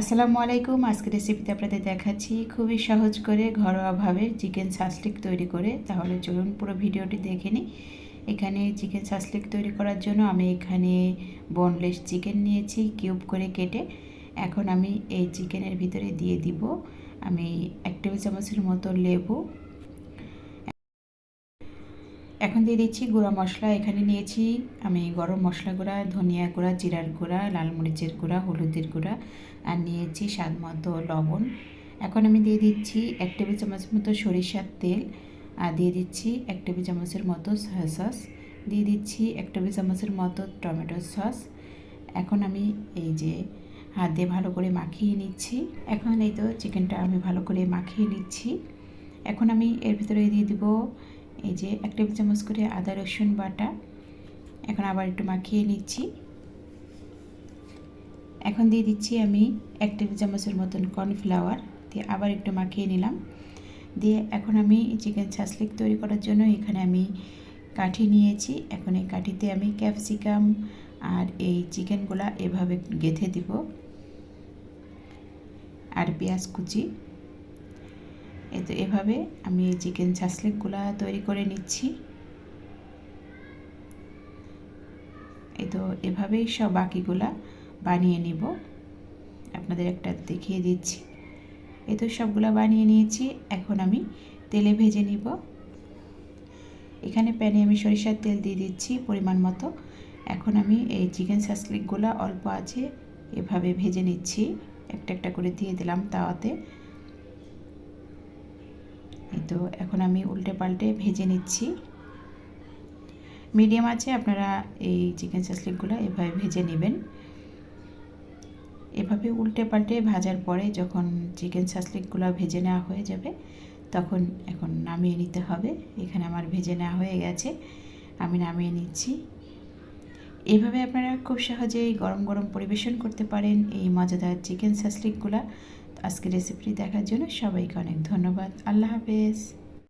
আসসালামু আলাইকুম। আজকে রেসিপিতে আপনাদের দেখাচ্ছি খুবই সহজ করে ঘরোয়াভাবে চিকেন সাসলিক তৈরি করে। তাহলে চলুন পুরো ভিডিওটি দেখে নিই। এখানে চিকেন সাসলিক তৈরি করার জন্য আমি এখানে বনলেস চিকেন নিয়েছি কিউব করে কেটে। এখন আমি এই চিকেনের ভিতরে দিয়ে দিব। আমি এক টেবিল চামচের মতো লেবু এখন দিয়ে দিচ্ছি গুঁড়া মশলা। এখানে নিয়েছি আমি গরম মশলা গুঁড়া, ধনিয়া গুঁড়া, জিরার গুঁড়া, লাল মরিচের গুঁড়া, হলুদের গুঁড়া আর নিয়েছি স্বাদ মতো লবণ। এখন আমি দিয়ে দিচ্ছি এক টেবিল চামচের মতো সরিষার তেল আর দিয়ে দিচ্ছি এক টেবিল চামচের মতো সয়া সস দিয়ে দিচ্ছি এক টেবিল চামচের মতো টমেটো সস এখন আমি এই যে হাত দিয়ে ভালো করে মাখিয়ে নিচ্ছি। এখন এই তো চিকেনটা আমি ভালো করে মাখিয়ে নিচ্ছি। এখন আমি এর ভিতরে দিয়ে দিব এই যে এক টেবিল চামচ করে আদা, রসুন বাটা। এখন আবার একটু মাখিয়ে নিচ্ছি। এখন দিয়ে দিচ্ছি আমি এক টেবিল চামচের মতন কর্নফ্লাওয়ার। দিয়ে আবার একটু মাখিয়ে নিলাম। দিয়ে এখন আমি চিকেন ছাসলিক তৈরি করার জন্য এখানে আমি কাঠি নিয়েছি। এখন এই কাঠিতে আমি ক্যাপসিকাম আর এই চিকেনগুলা এভাবে গেঁথে দিব। আর পেঁয়াজ কুচি। এই তো এভাবে আমি এই চিকেন ছাসলিকগুলা তৈরি করে নিচ্ছি। এই তো এভাবেই সব বাকিগুলা বানিয়ে নিব। আপনাদের একটা দেখিয়ে দিচ্ছি। এই তো সবগুলো বানিয়ে নিয়েছি, এখন আমি তেলে ভেজে নিব। এখানে প্যানে আমি সরিষার তেল দিয়ে দিচ্ছি পরিমাণ মতো। এখন আমি এই চিকেন সাসলিকগুলো অল্প আছে এভাবে ভেজে নিচ্ছি। একটা একটা করে দিয়ে দিলাম তাওয়াতে। তো এখন আমি উল্টে পাল্টে ভেজে নিচ্ছি। মিডিয়াম আছে, আপনারা এই চিকেন সাসলিকগুলো এভাবে ভেজে নেবেন। এভাবে উল্টে পাল্টে ভাজার পরে যখন চিকেন সাসলিকগুলো ভেজে নেওয়া হয়ে যাবে, তখন এখন নামিয়ে নিতে হবে। এখানে আমার ভেজে নেওয়া হয়ে গেছে, আমি নামিয়ে নিচ্ছি। এভাবে আপনারা খুব সহজেই গরম গরম পরিবেশন করতে পারেন এই মজাদার চিকেন সাসলিকগুলো আজকে রেসিপিটি দেখার জন্য সবাইকে অনেক ধন্যবাদ। আল্লাহ হাফেজ।